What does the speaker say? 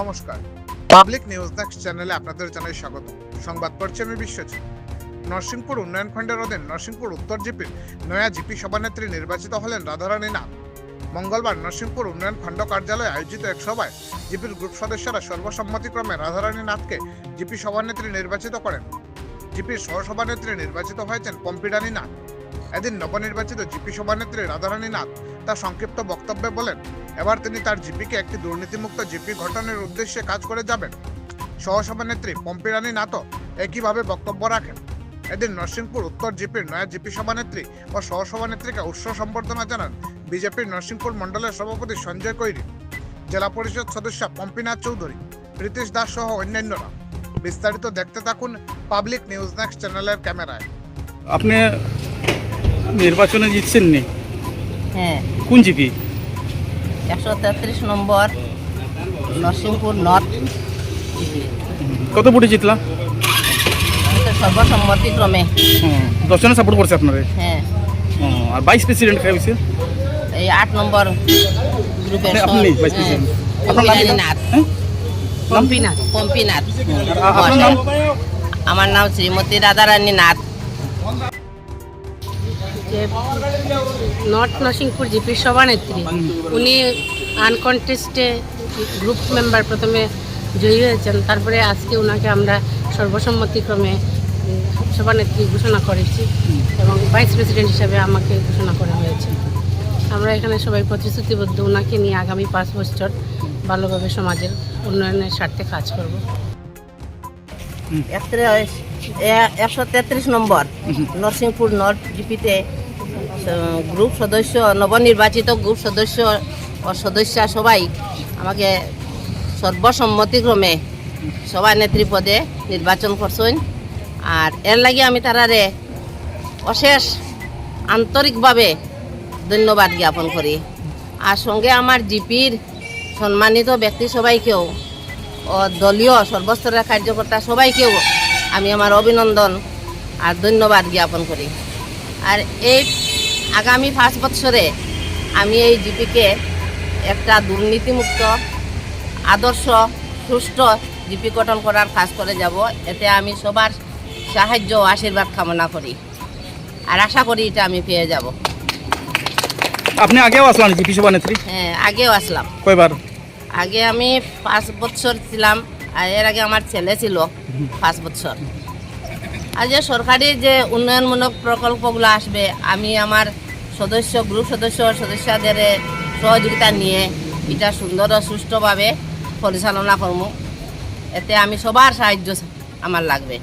নমস্কার। Public news next চ্যানেলে আপনাদের জানাই স্বাগত। সংবাদ পড়ছি আমি বিশ্বজিৎ নরসিংপুর উন্নয়ন খণ্ডের অধীন নরসিংপুর উত্তর জিপির নয়া জিপি সভানেত্রী নির্বাচিত হলেন রাধারানী নাথ। মঙ্গলবার নরসিংপুর উন্নয়ন খণ্ড কার্যালয়ে আয়োজিত এক সভায় জিপির গ্রুপ সদস্যরা সর্বসম্মতিক্রমে রাধারানী নাথকে জিপি সভানেত্রী নির্বাচিত করেন। জিপির সহসভানেত্রী নির্বাচিত হয়েছেন পম্পিডানী নাথ। এদিন নবনির্বাচিত জিপি সভানেত্রী রাধারানী নাথ তার সংক্ষিপ্ত বক্তব্যে বলেন এবার তিনি তার জিপিকে একটি দুর্নীতিমুক্ত জিপি গঠনের উদ্দেশ্যে কাজ করে যাবেন। সহসভানেত্রী পম্পিরানী নাথও একইভাবে বক্তব্য রাখেন। এদিন নরসিংপুর উত্তর জিপির নয়া জিপি সভানেত্রী ও সহসভানেত্রীকে উৎস সম্বর্ধনা জানান বিজেপির নরসিংপুর মণ্ডলের সভাপতি সঞ্জয় কৈরি। জেলা পরিষদ সদস্য পম্পিনাথ চৌধুরী প্রীতিশ দাস সহ অন্যান্যরা। বিস্তারিত দেখতে থাকুন পাবলিক নিউজ নেক্সট চ্যানেলের ক্যামেরায়। আপনি নির্বাচনে জিতছেন নি হ্যাঁ। কোন জিপি? একশো তেত্রিশ নম্বর নরসিংপুর নর্থ কত ভোটে জিতলা? সর্বসম্মতিক্রমে দশজনে সাপোর্ট করছে আপনারে। হ্যাঁ। আর ভাইস প্রেসিডেন্ট খাই হয়েছে এই আট নম্বর গ্রুপের আপনি- আপনি vice president? আপনার নাম নাথ হ্যাঁ? পম্পিনাথ। পম্পিনাথ। আমার নাম শ্রীমতী রাধারানী নাথ। যে নর্থ নরসিংপুর জিপির সভানেত্রী উনি আনকনটেস্টে গ্রুপ মেম্বার প্রথমে জয়ী হয়েছেন। তারপরে আজকে ওনাকে আমরা সর্বসম্মতিক্রমে সভানেত্রী ঘোষণা করেছি এবং ভাইস প্রেসিডেন্ট হিসাবে আমাকে ঘোষণা করা হয়েছে। আমরা এখানে সবাই প্রতিশ্রুতিবদ্ধ ওনাকে নিয়ে আগামী পাঁচ বছর ভালোভাবে সমাজের উন্নয়নের স্বার্থে কাজ করব। একশো তেত্রিশ নম্বর নরসিংপুর নর্থ জিপিতে গ্রুপ সদস্য, নবনির্বাচিত গ্রুপ সদস্য ও সদস্যা সবাই আমাকে সর্বসম্মতিক্রমে সভানেত্রী পদে নির্বাচন করছেন। আর এর লাগে আমি তারারে অশেষ আন্তরিকভাবে ধন্যবাদ জ্ঞাপন করি। আর সঙ্গে আমার জিপির সম্মানিত ব্যক্তি সবাইকেও ও দলীয় সর্বস্তরের কার্যকর্তা সবাইকেও আমি আমার অভিনন্দন আর ধন্যবাদ জ্ঞাপন করি। আর এই আগামী পাঁচ বছরে আমি এই জিপিকে একটা দুর্নীতিমুক্ত আদর্শ সুষ্ঠু জিপি গঠন করার কাজ করে যাব। এতে আমি সবার সাহায্য ও আশীর্বাদ কামনা করি। আর আশা করি এটা আমি পেয়ে যাব। আপনি আগেও আসলেন জিপি সভানেত্রী হ্যাঁ আগেও আসলাম। কয়বার? আগে আমি পাঁচ বছর ছিলাম আর এর আগে আমার ছেলে ছিল পাঁচ বছর। যে সরকারি যে উন্নয়নমূলক প্রকল্পগুলো আসবে, আমি আমার সদস্য, গ্রুপ সদস্য সদস্যদের সহযোগিতা নিয়ে এটা সুন্দর ও সুষ্ঠুভাবে পরিচালনা করব। এতে আমি সবার সাহায্য আমার লাগবে।